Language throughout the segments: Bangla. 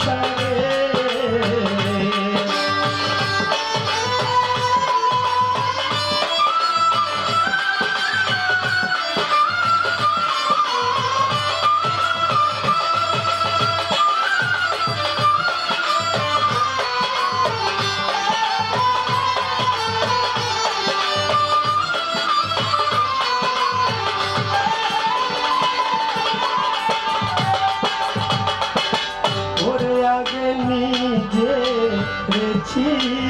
shine. 停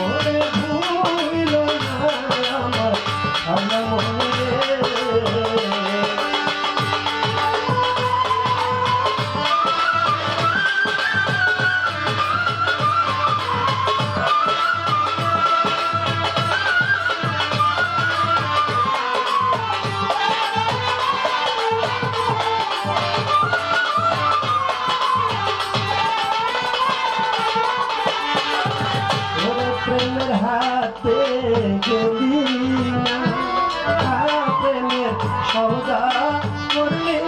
Oh, প্রেমের হাতে সৌদা করলে